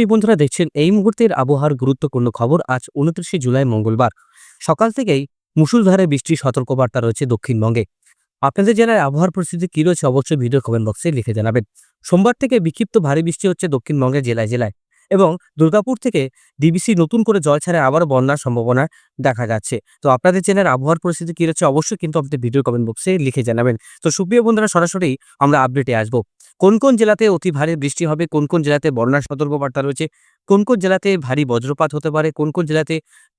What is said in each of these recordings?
সুপ্রিয় বন্ধুরা দেখছেন, এই মুহূর্তের আবহাওয়ার গুরুত্বপূর্ণ খবর আজ উনত্রিশে জুলাই মঙ্গলবার। সকাল থেকেই মুসুলধারে বৃষ্টির সতর্কবার্তা রয়েছে দক্ষিণবঙ্গে। আপনাদের জেলায় আবহাওয়ার পরিস্থিতি কী রয়েছে অবশ্যই ভিডিও কমেন্ট বক্সে লিখে জানাবেন। সোমবার থেকে বিক্ষিপ্ত ভারী বৃষ্টি হচ্ছে দক্ষিণবঙ্গের জেলায় জেলায়। এবং দুর্গাপুর থেকে ডিবিসি নতুন করে জল ছাড়ে আবারও বন্যার সম্ভাবনা দেখা যাচ্ছে। তো আপনাদের জেলার আবহাওয়ার পরিস্থিতি কী রয়েছে অবশ্যই কিন্তু আপনাদের ভিডিও কমেন্ট বক্সে লিখে জানাবেন। তো সুপ্রিয় বন্ধুরা, সরাসরি আমরা আপডেটে আসব। কোন কোন জেলাতে অতি ভারী বৃষ্টি হবে? কোন কোন জেলাতে বন্যার সতর্কবার্তা রয়েছে? কোন কোন জেলাতে ভারী বজ্রপাত হতে পারে? কোন কোন জেলাতে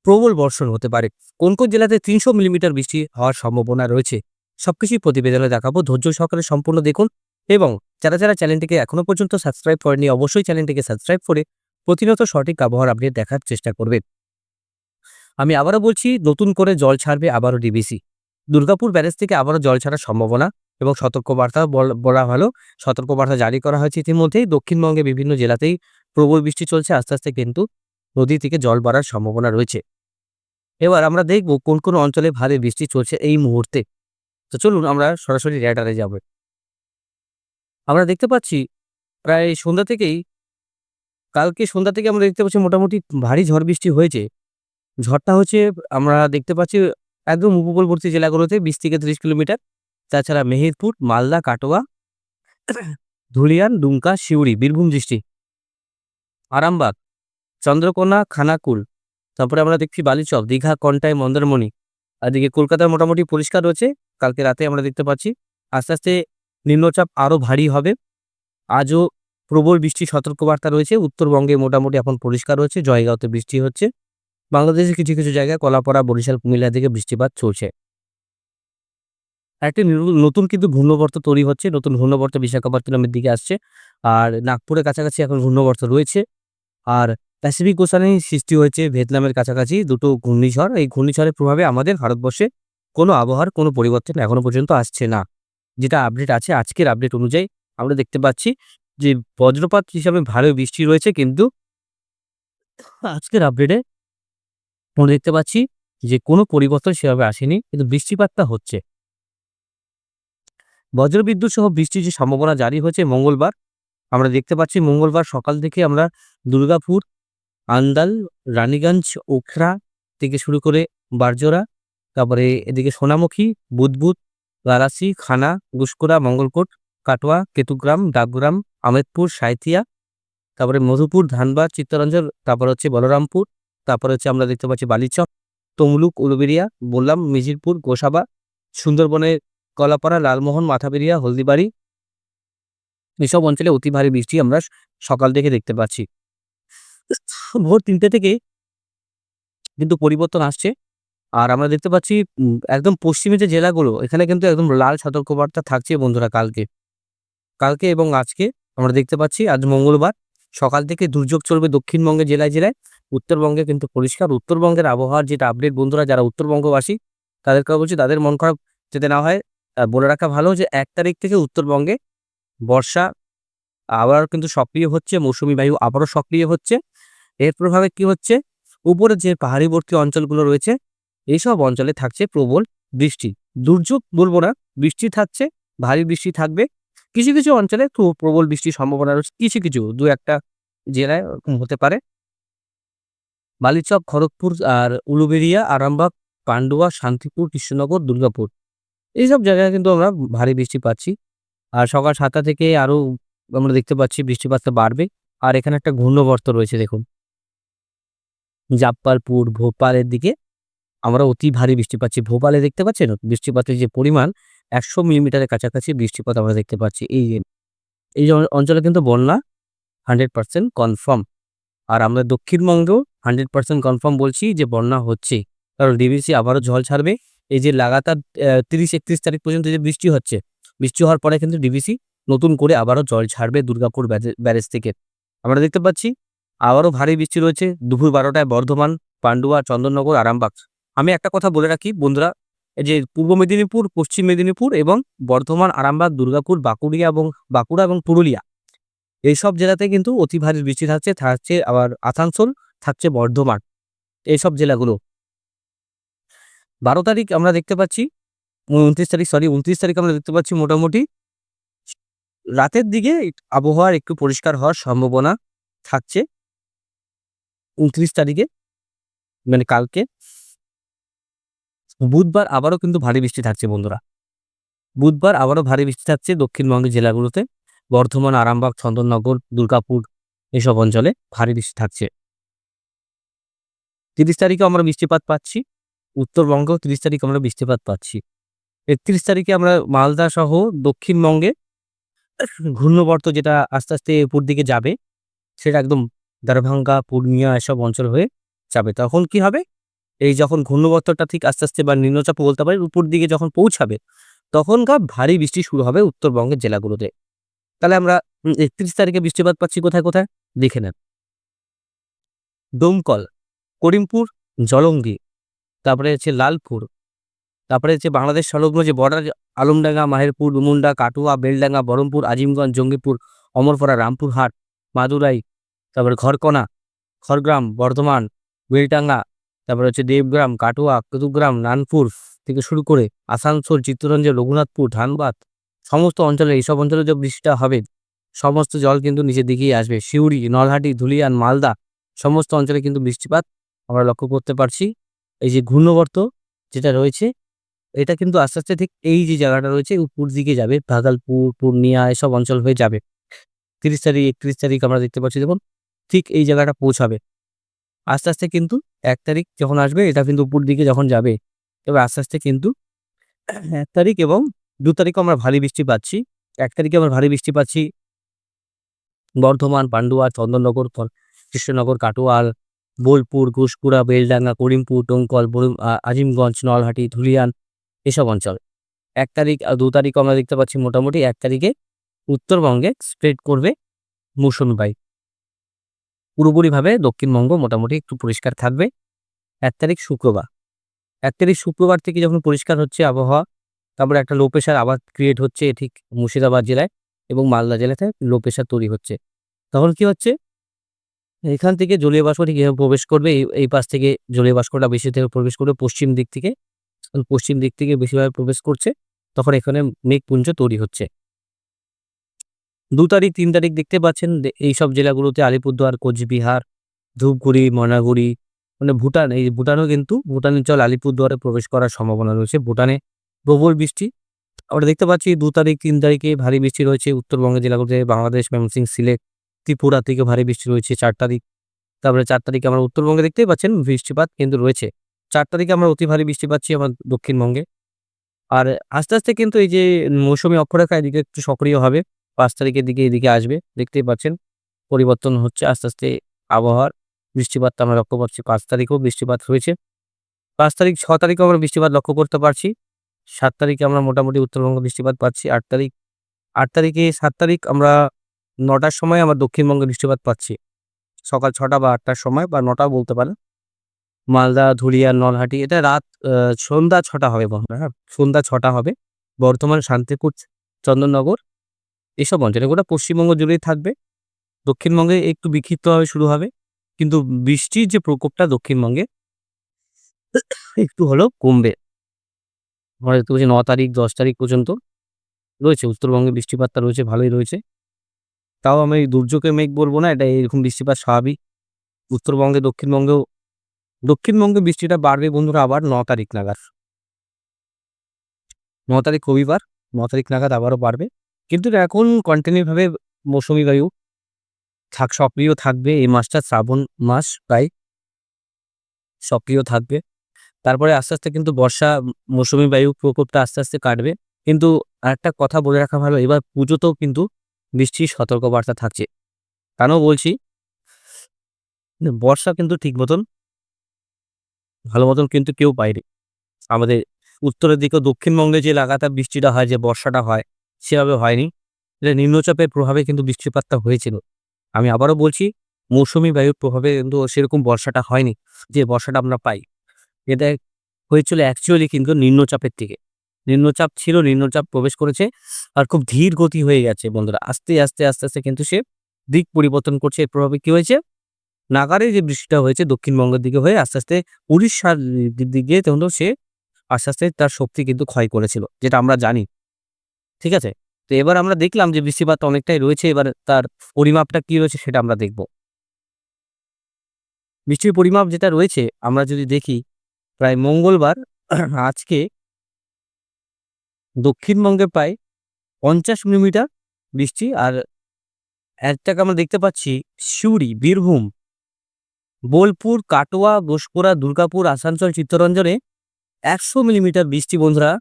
প্রবল বর্ষণ হতে পারে? কোন কোন জেলাতে তিনশো মিলিমিটার বৃষ্টি হওয়ার সম্ভাবনা রয়েছে? সবকিছুই প্রতিবেদনে দেখাবো। ধৈর্য সহকারে সম্পূর্ণ দেখুন এবং যারা যারা চ্যানেলটিকে এখনও পর্যন্ত সাবস্ক্রাইব করেনি অবশ্যই চ্যানেলটিকে সাবস্ক্রাইব করে প্রতিনিয়ত সঠিক আবহাওয়ার আপডেট দেখার চেষ্টা করবেন আমি আবারও বলছি, নতুন করে জল ছাড়বে আবারও ডিবিসি দুর্গাপুর ব্যারেজ থেকে আবারও জল ছাড়ার সম্ভাবনা এবং সতর্কবার্তা বল- বলা হলো, সতর্কবার্তা জারি করা হয়েছে ইতিমধ্যেই। দক্ষিণবঙ্গে বিভিন্ন জেলাতেই প্রবল বৃষ্টি চলছে, আস্তে আস্তে কিন্তু নদী থেকে জল বাড়ার সম্ভাবনা রয়েছে। এবার আমরা দেখব কোন কোন অঞ্চলে ভারী বৃষ্টি চলছে এই মুহূর্তে। তো চলুন আমরা সরাসরি রেডারে যাব। আমরা দেখতে পাচ্ছি, প্রায় সন্ধ্যা থেকেই কালকে সন্ধ্যা থেকে আমরা দেখতে পাচ্ছি মোটামুটি ভারী ঝড় বৃষ্টি হয়েছে। ঝড়টা হচ্ছে, আমরা দেখতে পাচ্ছি একদম উপকূলবর্তী জেলাগুলোতে বিশ থেকে ত্রিশ কিলোমিটার। তাছাড়া মেহেরপুর, মালদা, কাটোয়া, ধুলিয়ান, দুমকা, সিউড়ি, বীরভূম ডিস্ট্রিক্ট আরামবাগ, চন্দ্রকোনা, খানাকুল। তারপরে আমরা দেখছি বালিচক, দীঘা, কন্টাই, মন্দারমণি। এদিকে কলকাতার মোটামুটি পরিষ্কার রয়েছে। কালকে রাতে আমরা দেখতে পাচ্ছি, আস্তে আস্তে নিম্নচাপ আরও ভারী হবে। আজও প্রবল বৃষ্টির সতর্কবার্তা রয়েছে। উত্তরবঙ্গে মোটামুটি এখন পরিষ্কার রয়েছে, জয়গাঁওতে বৃষ্টি হচ্ছে। বাংলাদেশের কিছু কিছু জায়গায় কলাপাড়া, বরিশাল, কুমিল্লা দিকে বৃষ্টিপাত চলছে। একটি নতুন কিন্তু ঘূর্ণবর্ত তৈরি হচ্ছে। নতুন ঘূর্ণবর্ত বিশাখাপত্তনমের দিকে আসছে। আর নাগপুরের কাছাকাছি এখন ঘূর্ণবর্ত রয়েছে। আর প্যাসিফিক ওশানে সৃষ্টি হয়েছে ভিয়েতনামের কাছাকাছি দুটো ঘূর্ণিঝড়। এই ঘূর্ণিঝড়ের প্রভাবে আমাদের ভারতবর্ষে কোনো আবহাওয়ার, কোনো পরিবর্তন এখনও পর্যন্ত আসছে না। যেটা আপডেট আছে, আজকের আপডেট অনুযায়ী আমরা দেখতে পাচ্ছি যে বজ্রপাত হিসাবে ভালো বৃষ্টি রয়েছে কিন্তু আজকের আপডেটে আমরা দেখতে পাচ্ছি যে কোনো পরিবর্তন সেভাবে আসেনি, কিন্তু বৃষ্টিপাতটা হচ্ছে। বজ্রবিদ্যুৎ সহ বৃষ্টির যে সম্ভাবনা জারি হয়েছে মঙ্গলবার, আমরা দেখতে পাচ্ছি মঙ্গলবার সকাল থেকে আমরা দুর্গাপুর, আন্দাল, রানীগঞ্জ, ওখরা থেকে শুরু করে বারজোড়া, তারপরে এদিকে সোনামুখী, বুদবুদ গারাসি খানা গুসকোড়া মঙ্গলকোট কাটোয়া, কেতুগ্রাম, ডাকগ্রাম, আমেদপুর, সাঁইথিয়া, তারপরে মধুপুর, ধানবাদ, চিত্তরঞ্জন, তারপর হচ্ছে বলরামপুর, তারপরে হচ্ছে আমরা দেখতে পাচ্ছি বালিচক, তমলুক উলুবেরিয়া বললাম মিজিরপুর, গোসাবা সুন্দরবনের কলাপাড়া, লালমোহন, মাথাবেরিয়া, হলদিবাড়ি। এসব অঞ্চলে অতি ভারী বৃষ্টি আমরা সকাল থেকে দেখতে পাচ্ছি। ভোর তিনটে থেকে কিন্তু পরিবর্তন আসছে। আর আমরা দেখতে পাচ্ছি একদম পশ্চিমে যে জেলাগুলো, এখানে কিন্তু একদম লাল সতর্কবার্তা থাকছে বন্ধুরা কালকে। কালকে এবং আজকে আমরা দেখতে পাচ্ছি আজ মঙ্গলবার। সকাল থেকে দুর্যোগ চলবে দক্ষিণবঙ্গে জেলায় জেলায়। উত্তরবঙ্গে কিন্তু পরিষ্কার। উত্তরবঙ্গের আবহাওয়ার যেটা আপডেট বন্ধুরা যারা উত্তরবঙ্গবাসী, তাদেরকে বলছি তাদের মন খারাপ যাতে না হয় বলে রাখা ভালো যে এক তারিখ থেকে উত্তরবঙ্গে বর্ষা আবার কিন্তু সক্রিয় হচ্ছে, মৌসুমী বায়ু আবারও সক্রিয় হচ্ছে। এর প্রভাবে কি হচ্ছে? উপরে যে পাহাড়িবর্তী অঞ্চলগুলো রয়েছে এইসব অঞ্চলে থাকছে প্রবল বৃষ্টি। দুর্যোগ বলব না, বৃষ্টি থাকছে, ভারী বৃষ্টি থাকবে। কিছু কিছু অঞ্চলে খুব প্রবল বৃষ্টির সম্ভাবনা রয়েছে। কিছু কিছু, দু একটা জেলায় হতে পারে। বালিচক, খড়গপুর আর উলুবেরিয়া, আরামবাগ, পান্ডুয়া, শান্তিপুর, কৃষ্ণনগর, দুর্গাপুর। এইসব জায়গায় কিন্তু আমরা ভারী বৃষ্টি পাচ্ছি। আর সকাল সাতটা থেকে আরও আমরা দেখতে পাচ্ছি বৃষ্টিপাতটা বাড়বে। আর এখানে একটা ঘূর্ণবর্ত রয়েছে, দেখুন। জাপ্পালপুর ভোপালের দিকে। আমরা অতি ভারী বৃষ্টি পাচ্ছি ভোপালে দেখতে পাচ্ছেন, বৃষ্টিপাতের যে পরিমাণ একশো মিলিমিটারের কাছাকাছি বৃষ্টিপাত আমরা দেখতে পাচ্ছি। এই এই অঞ্চলে কিন্তু বন্যা হান্ড্রেড পার্সেন্ট কনফার্ম। আর আমরা দক্ষিণবঙ্গেও হান্ড্রেড পার্সেন্ট কনফার্ম বলছি যে বন্যা হচ্ছে। কারণ ডিবিসি আবারও জল ছাড়বে। এই যে লাগাতার তিরিশ একত্রিশ তারিখ পর্যন্ত যে বৃষ্টি হচ্ছে, বৃষ্টি হওয়ার পরে কিন্তু ডিবিসি নতুন করে আবারও জল ছাড়বে দুর্গাপুর ব্যারেজ থেকে। আমরা দেখতে পাচ্ছি আবারও ভারী বৃষ্টি রয়েছে। দুপুর বারোটায় বর্ধমান, পান্ডুয়া, চন্দননগর, আরামবাগ। আমি একটা কথা বলে রাখি, বন্ধুরা, এই যে পূর্ব মেদিনীপুর, পশ্চিম মেদিনীপুর এবং বর্ধমান, আরামবাগ, দুর্গাপুর, বাঁকুড়িয়া এবং বাঁকুড়া এবং পুরুলিয়া, এইসব জেলাতে কিন্তু অতি ভারী বৃষ্টি থাকছে থাকছে আবার আসানসোল, থাকছে বর্ধমান, এইসব জেলাগুলো। বারো তারিখ আমরা দেখতে পাচ্ছি, উনত্রিশ তারিখ সরি উনত্রিশ তারিখ আমরা দেখতে পাচ্ছি মোটামুটি। রাতের দিকে আবহাওয়ার একটু পরিষ্কার হওয়ার সম্ভাবনা থাকছে, উনত্রিশ তারিখে মানে কালকে। বুধবার আবারও কিন্তু ভারী বৃষ্টি থাকছে বন্ধুরা। বুধবার আবারও ভারী বৃষ্টি থাকছে দক্ষিণবঙ্গের জেলাগুলোতে। বর্ধমান, আরামবাগ, চন্দননগর, দুর্গাপুর এসব অঞ্চলে ভারী বৃষ্টি থাকছে। তিরিশ তারিখে আমরা বৃষ্টিপাত পাচ্ছি। উত্তরবঙ্গেও তিরিশ তারিখে আমরা বৃষ্টিপাত পাচ্ছি। একত্রিশ তারিখে আমরা মালদা সহ দক্ষিণবঙ্গে ঘূর্ণবর্ত যেটা আস্তে আস্তে উপর দিকে যাবে, সেটা একদম দারভাঙ্গা, পূর্ণিয়া এসব অঞ্চল হয়ে যাবে। তখন কি হবে? এই যখন ঘূর্ণবর্তটা ঠিক আস্তে আস্তে বা নিম্নচাপ বলতে পারি, উপর দিকে যখন পৌঁছাবে, তখনকার ভারী বৃষ্টি শুরু হবে উত্তরবঙ্গের জেলাগুলোতে। তাহলে আমরা একত্রিশ তারিখে বৃষ্টিপাত পাচ্ছি কোথায় কোথায়? দেখে নেন। দমকল, করিমপুর, জলঙ্গি, তারপরে হচ্ছে লালপুর, তারপরে হচ্ছে বাংলাদেশ সংলগ্ন যে বর্ডার আলমডাঙ্গা, মাহেরপুর ডুমুন্ডা কাটুয়া, বেলডাঙ্গা, বহরমপুর, আজিমগঞ্জ, জঙ্গিপুর, অমরপাড়া, রামপুরহাট, মাদুরাই, তারপরে ঘরকোনা, খড়গ্রাম, বর্ধমান বেলটাঙ্গা তারপরে হচ্ছে দেবগ্রাম, কাটোয়া, কুতুবগ্রাম, নানপুর থেকে শুরু করে আসানসোল, চিত্তরঞ্জন, রঘুনাথপুর, ধানবাদ, সমস্ত অঞ্চলে, এইসব অঞ্চলে যে বৃষ্টিটা হবে, সমস্ত জল কিন্তু নিচের দিকেই আসবে। সিউড়ি, নলহাটি, ধুলিয়ান, মালদা, সমস্ত অঞ্চলে কিন্তু বৃষ্টিপাত আমরা লক্ষ্য করতে পারছি। এই যে ঘূর্ণবর্ত যেটা রয়েছে, এটা কিন্তু আস্তে আস্তে ঠিক এই যে জায়গাটা রয়েছে, উপর দিকে যাবে। ভাগলপুর, পূর্ণিয়া এসব অঞ্চল হয়ে যাবে। তিরিশ তারিখ, একত্রিশ তারিখ আমরা দেখতে পাচ্ছি, দেখুন, ঠিক এই জায়গাটা পৌঁছাবে। আস্তে আস্তে কিন্তু এক তারিখ যখন আসবে, এটা কিন্তু উপর দিকে যখন যাবে এবার আস্তে আস্তে কিন্তু এক তারিখ এবং দু তারিখে আমরা ভারী বৃষ্টি পাচ্ছি। এক তারিখে আমরা ভারী বৃষ্টি পাচ্ছি। বর্ধমান, পান্ডুয়া, চন্দননগর কৃষ্ণনগর, কাটোয়াল, বোলপুর ঘুষকুড়া বেলডাঙ্গা, করিমপুর, ডোমকল আজিমগঞ্জ, নলহাটি, ধুলিয়ান, এসব অঞ্চল। এক তারিখ আর দু তারিখ আমরা দেখতে পাচ্ছি মোটামুটি এক তারিখে উত্তরবঙ্গে স্প্রেড করবে মৌসুমি বায়ু। পুরোপুরিভাবে দক্ষিণবঙ্গ মোটামুটি একটু পরিষ্কার থাকবে। এক তারিখ শুক্রবার। এক তারিখ শুক্রবার থেকে যখন পরিষ্কার হচ্ছে আবহাওয়া, তারপরে একটা লো প্রেশার আবার ক্রিয়েট হচ্ছে ঠিক মুর্শিদাবাদ জেলায় এবং মালদা জেলাতে লো প্রেশার তৈরি হচ্ছে। তখন কি হচ্ছে? এখান থেকে জলীয় বাষ্পটি কীভাবে প্রবেশ করবে, এই এই পাশ থেকে জলীয় বাষ্পটা বেশি থেকে প্রবেশ করবে পশ্চিম দিক থেকে। পশ্চিম দিক থেকে বেশিরভাবে প্রবেশ করছে, তখন এখানে মেঘপুঞ্জ তৈরি হচ্ছে। দু তারিখ, তিন তারিখ দেখতে পাচ্ছেন এই সব জেলাগুলোতে আলিপুরদুয়ার, কোচবিহার, ধূপগুড়ি, ময়নাগুড়ি মানে ভুটান, এই ভুটানও কিন্তু ভুটানের জল আলিপুরদুয়ারে প্রবেশ করার সম্ভাবনা রয়েছে। ভুটানে প্রবল বৃষ্টি। আমরা দেখতে পাচ্ছি দু তারিখ, তিন তারিখে ভারী বৃষ্টি রয়েছে। উত্তরবঙ্গের জেলাগুলোতে বাংলাদেশ, ময়মনসিংহ, সিলেট, ত্রিপুরা থেকে ভারী বৃষ্টি রয়েছে চার তারিখ। তারপরে চার তারিখে আমরা উত্তরবঙ্গে দেখতেই পাচ্ছেন বৃষ্টিপাত কিন্তু রয়েছে। চার তারিখে আমরা অতি ভারী বৃষ্টি পাচ্ছি আমার দক্ষিণবঙ্গে। আর আস্তে আস্তে কিন্তু এই যে মৌসুমী অক্ষরেখা এদিকে একটু সক্রিয় হবে। পাঁচ তারিখের দিকে এদিকে আসবে। দেখতেই পাচ্ছেন, পরিবর্তন হচ্ছে আস্তে আস্তে আবহাওয়ার বৃষ্টিপাত আমরা লক্ষ্য করছি। পাঁচ তারিখেও বৃষ্টিপাত হয়েছে। পাঁচ তারিখ, ছ তারিখেও আমরা বৃষ্টিপাত লক্ষ্য করতে পারছি। সাত তারিখে আমরা মোটামুটি উত্তরবঙ্গ বৃষ্টিপাত পাচ্ছি। আট তারিখ, আট তারিখে সাত তারিখ আমরা নটার সময় আমরা দক্ষিণবঙ্গে বৃষ্টিপাত পাচ্ছি। সকাল ছটা বা আটটার সময় বা নটা বলতে পারেন। মালদা, ধুলিয়া, নলহাটি, এটা রাত সন্ধ্যা ছটা হবে হ্যাঁ সন্ধ্যা ছটা হবে। বর্ধমান, শান্তিপুর, চন্দননগর এসব অঞ্চলে গোটা পশ্চিমবঙ্গ জুড়েই থাকবে। দক্ষিণবঙ্গে একটু বিক্ষিপ্তভাবে শুরু হবে, কিন্তু বৃষ্টির যে প্রকোপটা দক্ষিণবঙ্গে একটু হলেও কমবে। আমরা দেখতে পাচ্ছি ন তারিখ, দশ তারিখ পর্যন্ত রয়েছে, উত্তরবঙ্গে বৃষ্টিপাতটা রয়েছে, ভালোই রয়েছে। তাও আমি দুর্যোগে মেঘ বলব না, এটা এরকম বৃষ্টিপাত স্বাভাবিক। উত্তরবঙ্গে, দক্ষিণবঙ্গেও, দক্ষিণবঙ্গে বৃষ্টিটা বাড়বে বন্ধুরা আবার ন তারিখ নাগাদ। ন তারিখ রবিবার, ন তারিখ নাগাদ আবারও বাড়বে। কিন্তু এখন কন্টিনিউভাবে মৌসুমি বায়ু থাক, সক্রিয় থাকবে। এই মাসটা শ্রাবণ মাস প্রায় সক্রিয় থাকবে। তারপরে আস্তে আস্তে কিন্তু বর্ষা, মৌসুমি বায়ু প্রকোপটা আস্তে আস্তে কাটবে। কিন্তু আরেকটা কথা বলে রাখা ভালো, এবার পুজোতেও কিন্তু বৃষ্টির সতর্কবার্তা থাকছে। কেন বলছি? বর্ষা কিন্তু ঠিক মতন, ভালো মতন কিন্তু কেউ পায়নি। আমাদের উত্তরের দিকে দক্ষিণবঙ্গে যে লাগাতার বৃষ্টিটা হয়, যে বর্ষাটা হয় সেভাবে হয়নি। এটা নিম্নচাপের প্রভাবে কিন্তু বৃষ্টিপাতটা হয়েছিল। আমি আবারও বলছি, মৌসুমি বায়ুর প্রভাবে কিন্তু সেরকম বর্ষাটা হয়নি, যে বর্ষাটা আমরা পাই। এটা হয়েছিল অ্যাকচুয়ালি কিন্তু নিম্নচাপের থেকে নিম্নচাপ ছিল, নিম্নচাপ প্রবেশ করেছে আর খুব ধীর গতি হয়ে গেছে বন্ধুরা। আস্তে আস্তে আস্তে আস্তে কিন্তু সে দিক পরিবর্তন করছে। এর প্রভাবে কি হয়েছে? নাগারে যে বৃষ্টিটা হয়েছে দক্ষিণবঙ্গের দিকে হয়ে আস্তে আস্তে উড়িষ্যার দিক দিকে তখন সে আস্তে আস্তে তার শক্তি কিন্তু ক্ষয় করেছিল, যেটা আমরা জানি। ঠিক আছে? তো এবার আমরা দেখলাম যে বৃষ্টিপাত অনেকটাই রয়েছে, এবার তার পরিমাপটা কি রয়েছে সেটা আমরা দেখব। বৃষ্টির পরিমাপ যেটা রয়েছে, আমরা যদি দেখি, প্রায় মঙ্গলবার, আজকে দক্ষিণবঙ্গে প্রায় পঞ্চাশ মিলিমিটার বৃষ্টি আর একটাকে আমরা দেখতে পাচ্ছি সিউড়ি বীরভূম, বোলপুর, কাটোয়া, ঘোষপুরা, দুর্গাপুর, আসানসোল, চিত্তরঞ্জনে একশো মিলিমিটার বৃষ্টি বন্ধুরা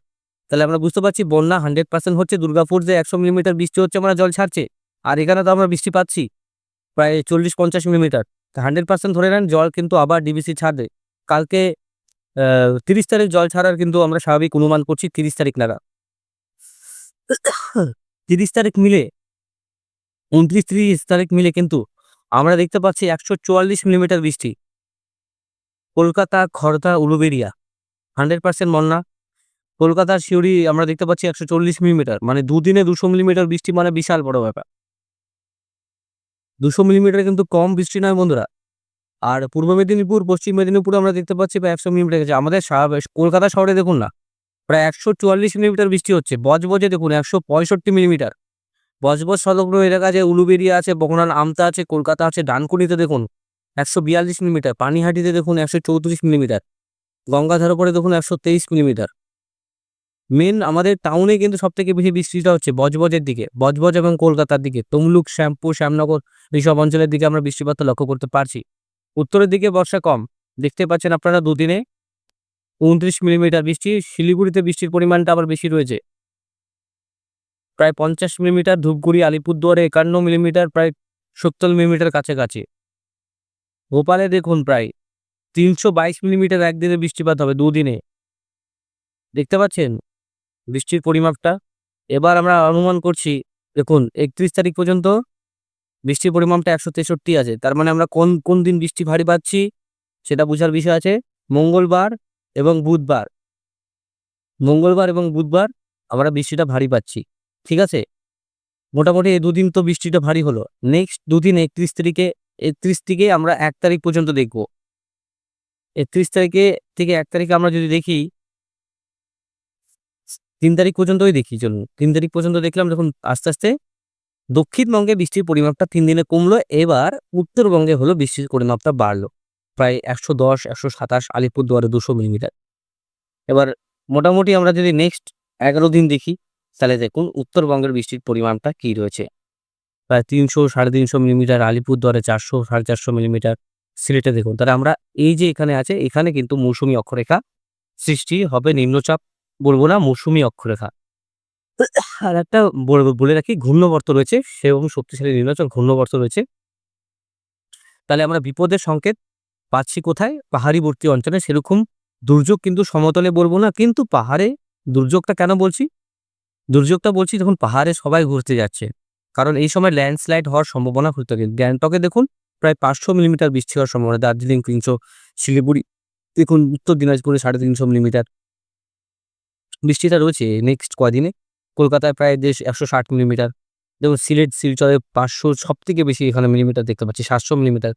তাহলে আমরা বুঝতে পারছি বন্যা হান্ড্রেড পার্সেন্ট হচ্ছে দুর্গাপুর যে একশো মিলিমিটার বৃষ্টি হচ্ছে আমরা জল ছাড়ছে, আর এখানে তো আমরা বৃষ্টি পাচ্ছি প্রায় চল্লিশ পঞ্চাশ মিলিমিটার। হান্ড্রেড পার্সেন্ট ধরে নেন জল কিন্তু আবার ডিবিসি ছাড়বে। কালকে তিরিশ তারিখ জল ছাড়ার কিন্তু আমরা স্বাভাবিক অনুমান করছি তিরিশ তারিখ নাগাদ। তিরিশ তারিখ মিলে, উনত্রিশ তিরিশ তারিখ মিলে কিন্তু আমরা দেখতে পাচ্ছি একশো চুয়াল্লিশ মিলিমিটার বৃষ্টি। কলকাতা খড়দা উলুবেরিয়া, হান্ড্রেড পার্সেন্ট বন্যা। কলকাতার শিউরি আমরা দেখতে পাচ্ছি একশো চল্লিশ মিলিমিটার মানে দুদিনে দুশো মিলিমিটার বৃষ্টি মানে বিশাল বড় ব্যাপার। দুশো মিলিমিটার কিন্তু কম বৃষ্টি নয় বন্ধুরা। আর পূর্ব মেদিনীপুর, পশ্চিম মেদিনীপুর আমরা দেখতে পাচ্ছি প্রায় একশো মিলিমিটার গেছে। আমাদের কলকাতা শহরে দেখুন না, প্রায় একশো চুয়াল্লিশ মিলিমিটার বৃষ্টি হচ্ছে। বজবজে দেখুন, একশো পঁয়ষট্টি মিলিমিটার। বজবজ সংলগ্ন এলাকা আছে উলুবেরিয়া আছে বগনান আমতা আছে, কলকাতা আছে, ডানকুনিতে দেখুন, একশো বিয়াল্লিশ মিলিমিটার। পানিহাটিতে দেখুন, একশো চৌত্রিশ মিলিমিটার। গঙ্গাধার উপরে দেখুন, একশো তেইশ মিলিমিটার। মেন আমাদের টাউনে কিন্তু সব থেকে বেশি বৃষ্টিটা হচ্ছে বজবজের দিকে। বজবজ এবং কলকাতার দিকে। তমলুক, শ্যামপুর, শ্যামনগর এইসব অঞ্চলের দিকে আমরা বৃষ্টিপাত লক্ষ্য করতে পারছি। উত্তরের দিকে বর্ষা কম। দেখতে পাচ্ছেন আপনারা দুদিনে উনত্রিশ মিলিমিটার বৃষ্টি। শিলিগুড়িতে বৃষ্টির পরিমাণটা আবার বেশি রয়েছে। প্রায় পঞ্চাশ মিলিমিটার, ধূপগুড়ি, আলিপুরদুয়ারে একান্ন মিলিমিটার, প্রায় সত্তর মিলিমিটার কাছাকাছি। ভোপালে দেখুন প্রায় তিনশো বাইশ মিলিমিটার একদিনে বৃষ্টিপাত হবে দুদিনে। দেখতে পাচ্ছেন? বৃষ্টির পরিমাপটা। এবার আমরা অনুমান করছি, দেখুন, একত্রিশ তারিখ পর্যন্ত বৃষ্টির পরিমাপটা একশো তেষট্টি আছে। তার মানে আমরা কোন কোন দিন বৃষ্টি ভারী পাচ্ছি সেটা বোঝার বিষয় আছে। মঙ্গলবার এবং বুধবার। মঙ্গলবার এবং বুধবার আমরা বৃষ্টিটা ভারী পাচ্ছি। ঠিক আছে? মোটামুটি এই দুদিন তো বৃষ্টিটা ভারী হলো। নেক্সট দুদিন একত্রিশ তারিখে, একত্রিশ থেকে আমরা এক তারিখ পর্যন্ত দেখব। একত্রিশ তারিখে থেকে এক তারিখে আমরা যদি দেখি তিন তারিখ পর্যন্তই দেখি, চলুন। তিন তারিখ পর্যন্ত দেখলাম দেখুন আস্তে আস্তে দক্ষিণবঙ্গে বৃষ্টির পরিমাপটা তিন দিনে কমলো, এবার উত্তরবঙ্গে হলো বৃষ্টির পরিমাপটা বাড়লো। প্রায় একশো দশ, একশো সাতাশ, আলিপুরদুয়ারে দুশো মিলিমিটার। এবার মোটামুটি আমরা যদি নেক্সট এগারো দিন দেখি, তাহলে দেখুন উত্তরবঙ্গের বৃষ্টির পরিমাণটা কী রয়েছে। প্রায় তিনশো, সাড়ে তিনশো মিলিমিটার, আলিপুরদুয়ারে চারশো, সাড়ে চারশো মিলিমিটার সিলেটে দেখুন। তাহলে আমরা এই যে এখানে আছে, এখানে কিন্তু মৌসুমি অক্ষরেখা সৃষ্টি হবে, নিম্নচাপ বলব না মৌসুমি অক্ষরেখা। আর একটা বল- রাখি, ঘূর্ণবর্ত রয়েছে সেরকম শক্তিশালী নিম্নচাপ ঘূর্ণবর্ত রয়েছে। তাহলে আমরা বিপদের সংকেত পাচ্ছি কোথায়? পাহাড়িবর্তী অঞ্চলে সেরকম দুর্যোগ কিন্তু সমতলে বলব না, কিন্তু পাহাড়ে দুর্যোগটা কেন বলছি? দুর্যোগটা বলছি যখন পাহাড়ে সবাই ঘুরতে যাচ্ছে। কারণ এই সময় ল্যান্ডস্লাইড হওয়ার সম্ভাবনা হতে থাকে। গ্যাংটকে দেখুন, প্রায় পাঁচশো মিলিমিটার বৃষ্টি হওয়ার সম্ভাবনা, দার্জিলিং তিনশো শিলিগুড়ি, দেখুন, উত্তর দিনাজপুরে সাড়ে তিনশো মিলিমিটার। বৃষ্টিটা রয়েছে নেক্সট কদিনে। কলকাতায় প্রায় দেশ একশো ষাট মিলিমিটার দেখুন, সিলেট, শিলচরে পাঁচশো সব থেকে বেশি এখানে মিলিমিটার দেখতে পাচ্ছি, সাতশো মিলিমিটার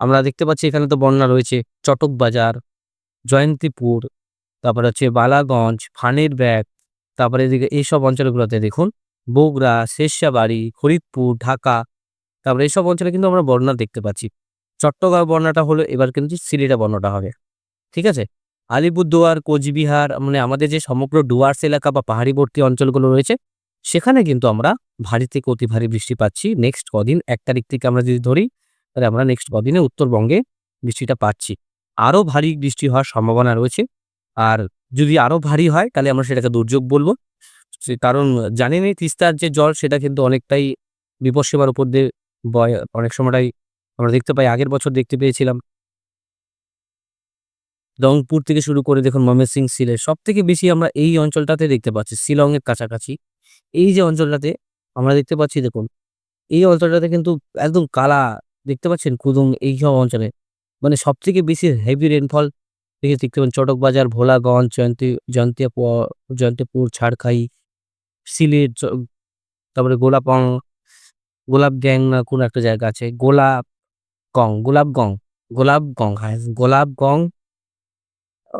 আমরা দেখতে পাচ্ছি এখানে তো বন্যা রয়েছে, চটক বাজার, জয়ন্তীপুর, তারপরে হচ্ছে বালাগঞ্জ, ফানের ব্যাগ, তারপরে এদিকে এইসব অঞ্চলগুলোতে দেখুন, বগুড়া, শেরশাবাড়ি, ফরিদপুর, ঢাকা, তারপরে এইসব অঞ্চলে কিন্তু আমরা বন্যা দেখতে পাচ্ছি। চট্টগ্রাম বন্যাটা হলো, এবার কিন্তু সিলেটে বন্যাটা হবে। ঠিক আছে? আলিপুরদুয়ার, কোচবিহার মানে আমাদের যে সমগ্র ডুয়ার্স এলাকা বা পাহাড়িবর্তী অঞ্চলগুলো রয়েছে, সেখানে কিন্তু আমরা ভারী থেকে অতি ভারী বৃষ্টি পাচ্ছি নেক্সট কদিন, এক তারিখ থেকে আমরা যদি ধরি, তাহলে আমরা নেক্সট কদিনে উত্তরবঙ্গে বৃষ্টিটা পাচ্ছি। আরও ভারী বৃষ্টি হওয়ার সম্ভাবনা রয়েছে, আর যদি আরও ভারী হয়, তাহলে আমরা সেটাকে দুর্যোগ বলব। কারণ জানেনই তিস্তার যে জল, সেটা কিন্তু অনেকটাই বিপদ সেবার উপর দিয়ে বয়, অনেক সময়টাই আমরা দেখতে পাই, আগের বছর দেখতে পেয়েছিলাম। রংপুর থেকে শুরু করে দেখুন ময়মনসিং সিলেট সব থেকে বেশি আমরা এই অঞ্চলটাতে দেখতে পাচ্ছি, শিলংয়ের কাছাকাছি। এই যে অঞ্চলটাতে আমরা দেখতে পাচ্ছি, দেখুন, এই অঞ্চলটাতে কিন্তু একদম কালা দেখতে পাচ্ছেন কুদুং এই সব অঞ্চলে। মানে সব থেকে বেশি হেভি রেনফল দেখে দেখতে পাচ্ছেন, চটকবাজার, ভোলাগঞ্জ, জয়ন্তী, জয়ন্তিয়াপুর, জয়ন্তীপুর ছাড়খাই সিলেট তারপরে গোলাপং, গোলাপ গ্যাং না কোন একটা জায়গা আছে, গোলাপ গং গোলাপ গং গোলাপ গং হ্যাঁ গোলাপ গং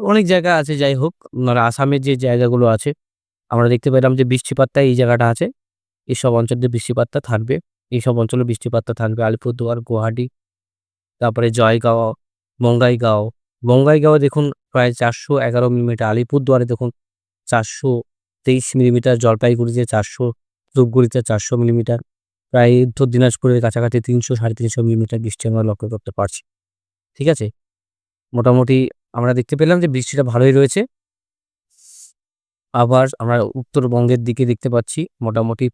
অনেক জায়গা আছে, যাই হোক। আর আসামের যে জায়গাগুলো আছে, আমরা দেখতে পেলাম যে বৃষ্টিপাতটা এই জায়গাটা আছে। এইসব অঞ্চলে বৃষ্টিপাতটা থাকবে। এইসব অঞ্চলে বৃষ্টিপাতটা থাকবে। আলিপুরদুয়ার, গুয়াহাটি, তারপরে জয়গাঁও, বঙ্গাইগাঁও। বঙ্গাইগাঁও দেখুন প্রায় চারশো এগারো মিলিমিটার, আলিপুরদুয়ারে দেখুন চারশো তেইশ মিলিমিটার, জলপাইগুড়িতে চারশো, ধূপগুড়িতে চারশো মিলিমিটার, প্রায় উত্তর দিনাজপুরের কাছাকাছি তিনশো সাড়ে তিনশো মিলিমিটার বৃষ্টি আমরা লক্ষ্য করতে পারছি। ঠিক আছে? মোটামুটি আমরা দেখতে পেলাম যে বৃষ্টিটা ভালোই রয়েছে। আবার আমরা উত্তরবঙ্গের দিকে দেখতে পাচ্ছি, মোটামুটি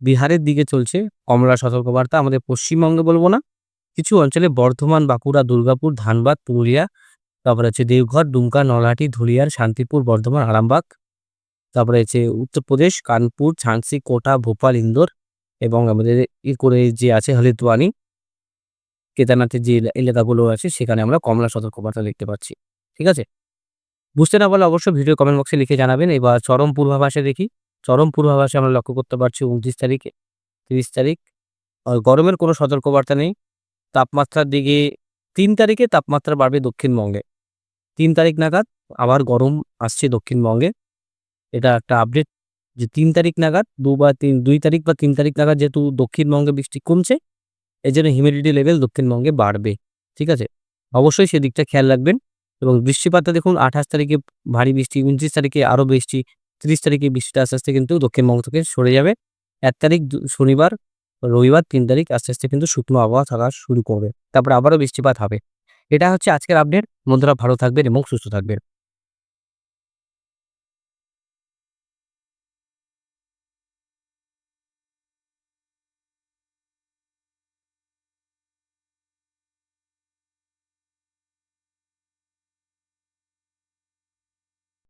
বিহারের দিকে চলছে কমলা সতর্কবার্তা। আমাদের পশ্চিমবঙ্গে বলব না, কিছু অঞ্চলে বর্ধমান, বাঁকুড়া, দুর্গাপুর, ধানবাদ, পুরুলিয়া, তারপরে হচ্ছে দেওঘর, ডুমকা, নলহাটি, ধুলিয়ার, শান্তিপুর, বর্ধমান, আরামবাগ, তারপরে হচ্ছে উত্তরপ্রদেশ, কানপুর, ঝাঁসি, কোটা, ভোপাল, ইন্দোর এবং আমাদের ই করে যে আছে হরিদ্বানি কেদারনাথের যে এলাকাগুলো আছে সেখানে আমরা কমলা সতর্কবার্তা দেখতে পাচ্ছি। ঠিক আছে? বুঝতে না পারলে অবশ্যই ভিডিও কমেন্ট বক্সে লিখে জানাবেন। এবার চরম পূর্বাভাসে দেখি। চরম পূর্বাভাসে আমরা লক্ষ্য করতে পারছি উনত্রিশ তারিখে, তিরিশ তারিখ। আর গরমের কোনো সতর্কবার্তা নেই। তাপমাত্রার দিকে তিন তারিখে তাপমাত্রা বাড়বে দক্ষিণবঙ্গে। তিন তারিখ নাগাদ আবার গরম আসছে দক্ষিণবঙ্গে। এটা একটা আপডেট যে তিন তারিখ নাগাদ দু বা তিন, দুই তারিখ বা তিন তারিখ নাগাদ যেহেতু দক্ষিণবঙ্গে বৃষ্টি কমছে এই জন্য হিউমিডিটি লেভেল দক্ষিণবঙ্গে বাড়বে। ঠিক আছে? অবশ্যই সেদিকটা খেয়াল রাখবেন। এবং বৃষ্টিপাতটা দেখুন আঠাশ তারিখে ভারী বৃষ্টি, উনত্রিশ তারিখে আরও বৃষ্টি, তিরিশ তারিখে বৃষ্টিটা আস্তে আস্তে কিন্তু দক্ষিণবঙ্গ থেকে সরে যাবে। এক তারিখ শনিবার, রবিবার তিন তারিখ আস্তে আস্তে কিন্তু শুকনো আবহাওয়া থাকা শুরু করবে। তারপর আবারও বৃষ্টিপাত হবে। এটা হচ্ছে আজকের আপডেট বন্ধুরা ভালো থাকবেন এবং সুস্থ থাকবেন।